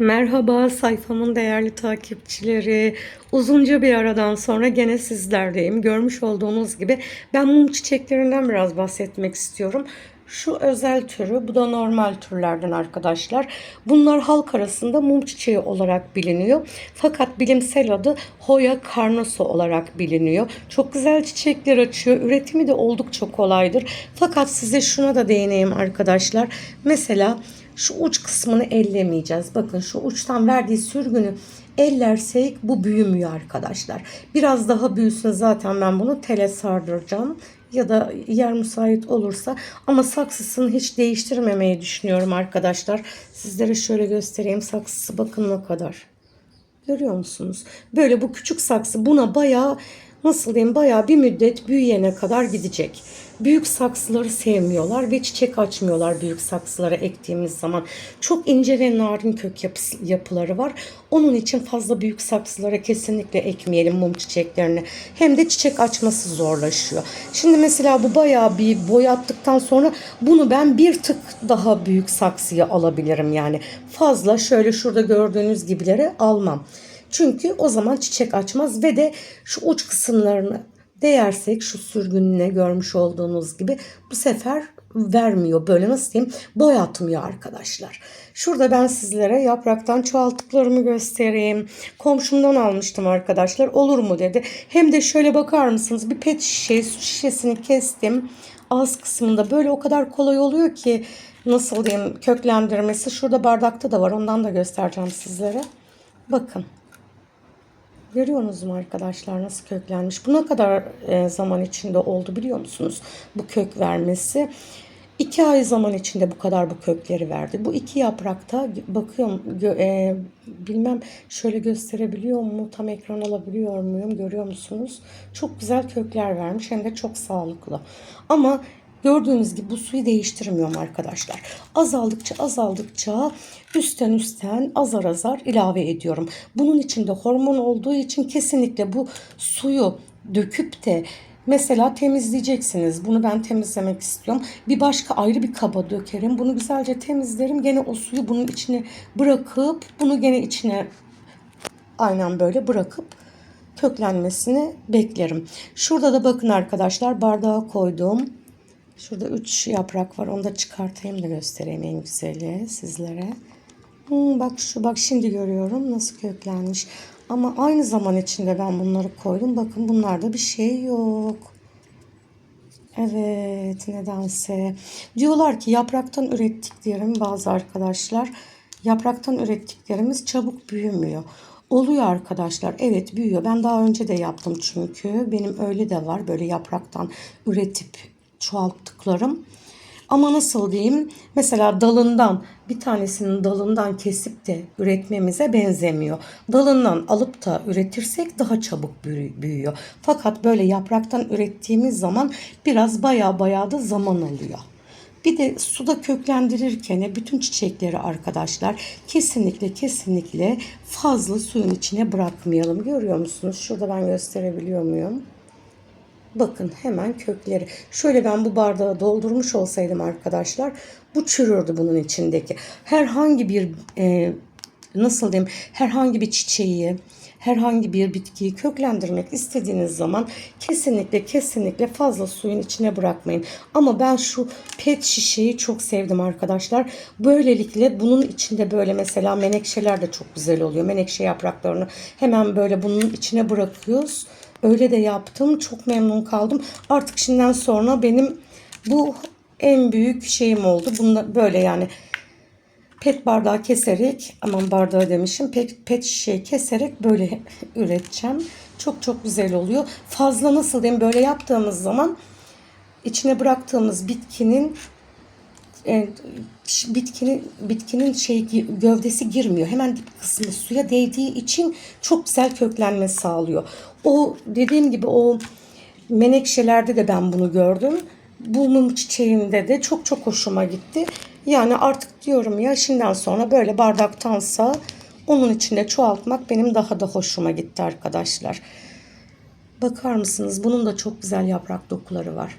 Merhaba sayfamın değerli takipçileri. Uzunca bir aradan sonra gene sizlerdeyim. Görmüş olduğunuz gibi ben mum çiçeklerinden biraz bahsetmek istiyorum. Şu özel türü, bu da normal türlerden arkadaşlar. Bunlar halk arasında mum çiçeği olarak biliniyor. Fakat bilimsel adı Hoya carnosa olarak biliniyor. Çok güzel çiçekler açıyor. Üretimi de oldukça kolaydır. Fakat size şuna da değineyim arkadaşlar. Mesela şu uç kısmını ellemeyeceğiz. Bakın şu uçtan verdiği sürgünü ellersek bu büyümüyor arkadaşlar. Biraz daha büyüsün zaten ben bunu tele sardıracağım. Ya da yer müsait olursa ama saksısını hiç değiştirmemeyi düşünüyorum arkadaşlar. Sizlere şöyle göstereyim saksısı bakın ne kadar. Görüyor musunuz? Böyle bu küçük saksı buna bayağı nasıl diyeyim bayağı bir müddet büyüyene kadar gidecek. Büyük saksıları sevmiyorlar ve çiçek açmıyorlar büyük saksılara ektiğimiz zaman. Çok ince ve narin kök yapısı, yapıları var. Onun için fazla büyük saksılara kesinlikle ekmeyelim mum çiçeklerini. Hem de çiçek açması zorlaşıyor. Şimdi mesela bu bayağı bir boyattıktan sonra bunu ben bir tık daha büyük saksıya alabilirim yani. Fazla şöyle şurada gördüğünüz gibileri almam. Çünkü o zaman çiçek açmaz ve de şu uç kısımlarını değersek şu sürgününe görmüş olduğunuz gibi bu sefer vermiyor. Böyle nasıl diyeyim boyatmıyor arkadaşlar. Şurada ben sizlere yapraktan çoğalttıklarımı göstereyim. Komşumdan almıştım arkadaşlar. Olur mu dedi. Hem de şöyle bakar mısınız bir pet şişe su şişesini kestim. Ağız kısmında böyle o kadar kolay oluyor ki nasıl diyeyim köklendirmesi. Şurada bardakta da var ondan da göstereceğim sizlere. Bakın. Görüyorsunuz mu arkadaşlar nasıl köklenmiş? Bu ne kadar e, zaman içinde oldu biliyor musunuz? Bu kök vermesi. İki ay zaman içinde bu kadar bu kökleri verdi. Bu iki yaprakta bakıyorum e, bilmem şöyle gösterebiliyor mu tam ekran alabiliyor muyum görüyor musunuz? Çok güzel kökler vermiş hem de çok sağlıklı. Ama Gördüğünüz gibi bu suyu değiştirmiyorum arkadaşlar. Azaldıkça azaldıkça üstten üstten azar azar ilave ediyorum. Bunun içinde hormon olduğu için kesinlikle bu suyu döküp de Mesela temizleyeceksiniz. Bunu ben temizlemek istiyorum. Bir başka ayrı bir kaba dökerim. Bunu güzelce temizlerim. Gene o suyu bunun içine bırakıp bunu gene içine aynen böyle bırakıp köklenmesini beklerim. Şurada da bakın arkadaşlar bardağa koydum. Şurada 3 yaprak var. Onu da çıkartayım da göstereyim en güzeli sizlere. Hmm, bak şu bak şimdi görüyorum nasıl köklenmiş. Ama aynı zaman içinde ben bunları koydum. Bakın bunlarda bir şey yok. Evet nedense. Diyorlar ki yapraktan ürettiklerim bazı arkadaşlar. Yapraktan ürettiklerimiz çabuk büyümüyor. Oluyor arkadaşlar. Evet büyüyor. Ben daha önce de yaptım çünkü. Benim öyle de var. Böyle yapraktan üretip çoğalttıklarım. Ama nasıl diyeyim? Mesela dalından bir tanesinin dalından kesip de üretmemize benzemiyor. Dalından alıp da üretirsek daha çabuk büyüyor. Fakat böyle yapraktan ürettiğimiz zaman biraz baya baya da zaman alıyor. Bir de suda köklendirirken bütün çiçekleri arkadaşlar kesinlikle kesinlikle fazla suyun içine bırakmayalım. Görüyor musunuz? Şurada ben gösterebiliyor muyum? Bakın hemen kökleri. Şöyle ben bu bardağı doldurmuş olsaydım arkadaşlar bu çürürdü bunun içindeki. Herhangi bir e, nasıl diyeyim herhangi bir çiçeği herhangi bir bitkiyi köklendirmek istediğiniz zaman kesinlikle kesinlikle fazla suyun içine bırakmayın. Ama ben şu pet şişeyi çok sevdim arkadaşlar. Böylelikle bunun içinde böyle mesela menekşeler de çok güzel oluyor. Menekşe yapraklarını hemen böyle bunun içine bırakıyoruz. Öyle de yaptım. Çok memnun kaldım. Artık şimdiden sonra benim bu en büyük şeyim oldu. Bunda böyle yani pet bardağı keserek aman bardağı demişim pet, pet şişeyi keserek böyle üreteceğim. Çok çok güzel oluyor. Fazla nasıl diyeyim böyle yaptığımız zaman içine bıraktığımız bitkinin e, bitkinin bitkinin şey gövdesi girmiyor. Hemen dip kısmı suya değdiği için çok güzel köklenme sağlıyor. O dediğim gibi o menekşelerde de ben bunu gördüm. Bu mum çiçeğinde de çok çok hoşuma gitti. Yani artık diyorum ya şimdiden sonra böyle bardaktansa onun içinde çoğaltmak benim daha da hoşuma gitti arkadaşlar. Bakar mısınız? Bunun da çok güzel yaprak dokuları var.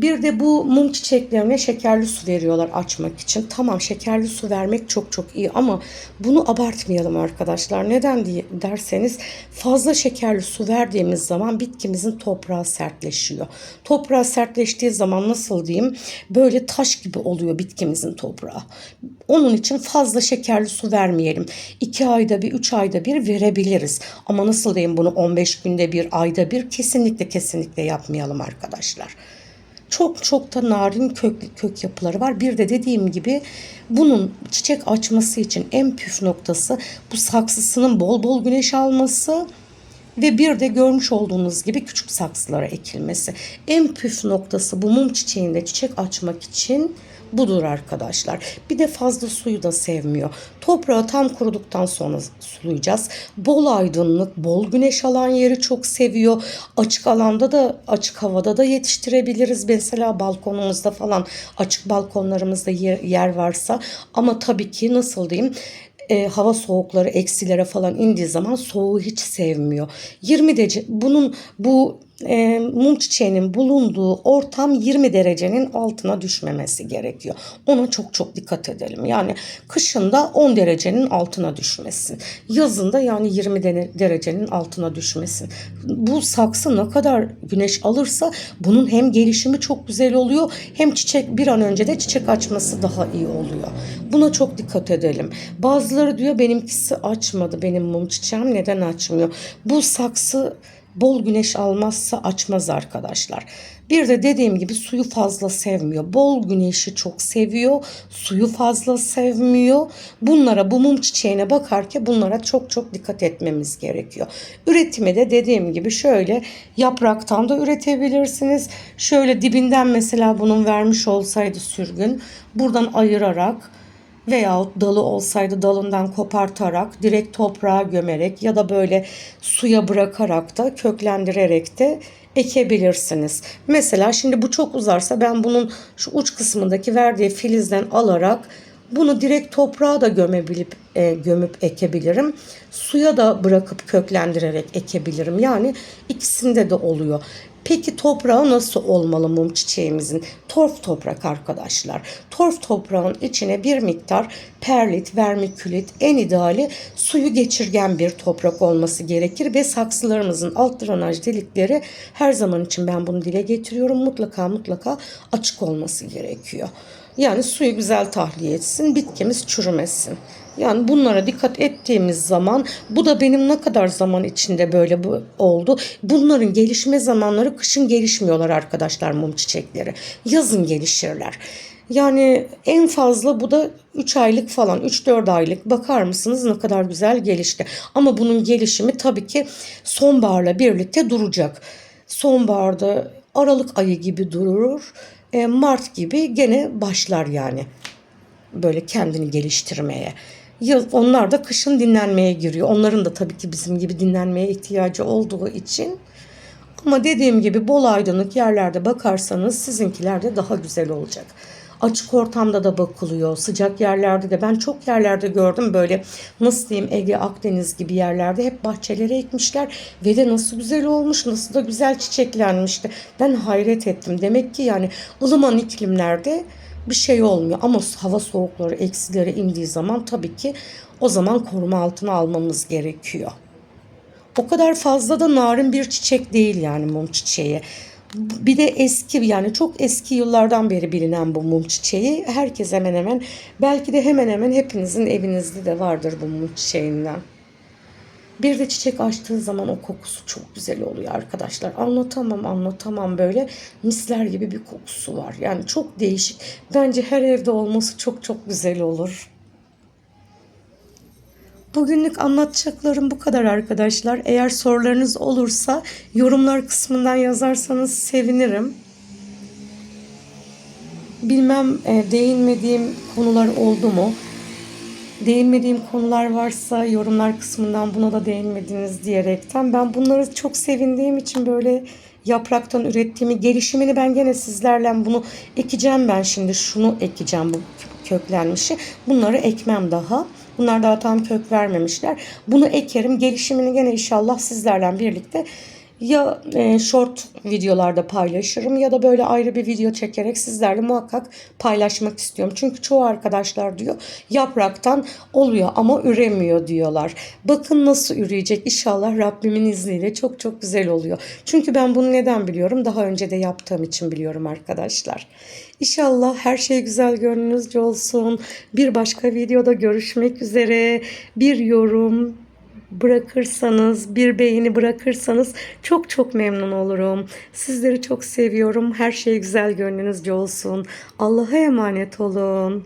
Bir de bu mum çiçeklerine şekerli su veriyorlar açmak için. Tamam şekerli su vermek çok çok iyi ama bunu abartmayalım arkadaşlar. Neden diye derseniz fazla şekerli su verdiğimiz zaman bitkimizin toprağı sertleşiyor. Toprağı sertleştiği zaman nasıl diyeyim böyle taş gibi oluyor bitkimizin toprağı. Onun için fazla şekerli su vermeyelim. 2 ayda bir, 3 ayda bir verebiliriz. Ama nasıl diyeyim bunu 15 günde bir, ayda bir kesinlikle kesinlikle yapmayalım arkadaşlar. Çok çok da narin kök, kök yapıları var. Bir de dediğim gibi bunun çiçek açması için en püf noktası bu saksısının bol bol güneş alması ve bir de görmüş olduğunuz gibi küçük saksılara ekilmesi. En püf noktası bu mum çiçeğinde çiçek açmak için budur arkadaşlar. Bir de fazla suyu da sevmiyor. Toprağı tam kuruduktan sonra sulayacağız. Bol aydınlık, bol güneş alan yeri çok seviyor. Açık alanda da açık havada da yetiştirebiliriz. Mesela balkonumuzda falan açık balkonlarımızda yer, yer varsa ama tabii ki nasıl diyeyim e, hava soğukları eksilere falan indiği zaman soğuğu hiç sevmiyor. 20 derece bunun bu e, mum çiçeğinin bulunduğu ortam 20 derecenin altına düşmemesi gerekiyor. Ona çok çok dikkat edelim. Yani kışında 10 derecenin altına düşmesin. Yazında yani 20 de- derecenin altına düşmesin. Bu saksı ne kadar güneş alırsa bunun hem gelişimi çok güzel oluyor hem çiçek bir an önce de çiçek açması daha iyi oluyor. Buna çok dikkat edelim. Bazıları diyor benimkisi açmadı benim mum çiçeğim neden açmıyor? Bu saksı bol güneş almazsa açmaz arkadaşlar. Bir de dediğim gibi suyu fazla sevmiyor. Bol güneşi çok seviyor. Suyu fazla sevmiyor. Bunlara bu mum çiçeğine bakarken bunlara çok çok dikkat etmemiz gerekiyor. Üretimi de dediğim gibi şöyle yapraktan da üretebilirsiniz. Şöyle dibinden mesela bunun vermiş olsaydı sürgün buradan ayırarak veyahut dalı olsaydı dalından kopartarak direkt toprağa gömerek ya da böyle suya bırakarak da köklendirerek de ekebilirsiniz. Mesela şimdi bu çok uzarsa ben bunun şu uç kısmındaki verdiği filizden alarak bunu direkt toprağa da gömebilip e, gömüp ekebilirim. Suya da bırakıp köklendirerek ekebilirim. Yani ikisinde de oluyor. Peki toprağı nasıl olmalı mum çiçeğimizin? Torf toprak arkadaşlar. Torf toprağın içine bir miktar perlit, vermikülit en ideali suyu geçirgen bir toprak olması gerekir ve saksılarımızın alt drenaj delikleri her zaman için ben bunu dile getiriyorum. Mutlaka mutlaka açık olması gerekiyor. Yani suyu güzel tahliye etsin, bitkimiz çürümesin. Yani bunlara dikkat ettiğimiz zaman bu da benim ne kadar zaman içinde böyle bu oldu. Bunların gelişme zamanları kışın gelişmiyorlar arkadaşlar mum çiçekleri. Yazın gelişirler. Yani en fazla bu da 3 aylık falan 3-4 aylık bakar mısınız ne kadar güzel gelişti. Ama bunun gelişimi tabii ki sonbaharla birlikte duracak. Sonbaharda Aralık ayı gibi durur. E, Mart gibi gene başlar yani böyle kendini geliştirmeye. Yıl, onlar da kışın dinlenmeye giriyor. Onların da tabii ki bizim gibi dinlenmeye ihtiyacı olduğu için. Ama dediğim gibi bol aydınlık yerlerde bakarsanız sizinkiler de daha güzel olacak. Açık ortamda da bakılıyor. Sıcak yerlerde de ben çok yerlerde gördüm böyle nasıl diyeyim Ege Akdeniz gibi yerlerde hep bahçelere ekmişler ve de nasıl güzel olmuş nasıl da güzel çiçeklenmişti. Ben hayret ettim. Demek ki yani ılıman iklimlerde bir şey olmuyor. Ama hava soğukları eksilere indiği zaman tabii ki o zaman koruma altına almamız gerekiyor. O kadar fazla da narin bir çiçek değil yani mum çiçeği. Bir de eski yani çok eski yıllardan beri bilinen bu mum çiçeği. Herkes hemen hemen belki de hemen hemen hepinizin evinizde de vardır bu mum çiçeğinden. Bir de çiçek açtığı zaman o kokusu çok güzel oluyor arkadaşlar. Anlatamam anlatamam böyle misler gibi bir kokusu var. Yani çok değişik. Bence her evde olması çok çok güzel olur. Bugünlük anlatacaklarım bu kadar arkadaşlar. Eğer sorularınız olursa yorumlar kısmından yazarsanız sevinirim. Bilmem e, değinmediğim konular oldu mu? Değinmediğim konular varsa yorumlar kısmından buna da değinmediniz diyerekten ben bunları çok sevindiğim için böyle yapraktan ürettiğimi gelişimini ben gene sizlerle bunu ekeceğim ben şimdi şunu ekeceğim bu köklenmişi. Bunları ekmem daha. Bunlar daha tam kök vermemişler. Bunu ekerim gelişimini gene inşallah sizlerle birlikte ya e, short videolarda paylaşırım ya da böyle ayrı bir video çekerek sizlerle muhakkak paylaşmak istiyorum. Çünkü çoğu arkadaşlar diyor yapraktan oluyor ama üremiyor diyorlar. Bakın nasıl üreyecek inşallah Rabbimin izniyle çok çok güzel oluyor. Çünkü ben bunu neden biliyorum? Daha önce de yaptığım için biliyorum arkadaşlar. İnşallah her şey güzel gönlünüzce olsun. Bir başka videoda görüşmek üzere. Bir yorum, bırakırsanız, bir beğeni bırakırsanız çok çok memnun olurum. Sizleri çok seviyorum. Her şey güzel gönlünüzce olsun. Allah'a emanet olun.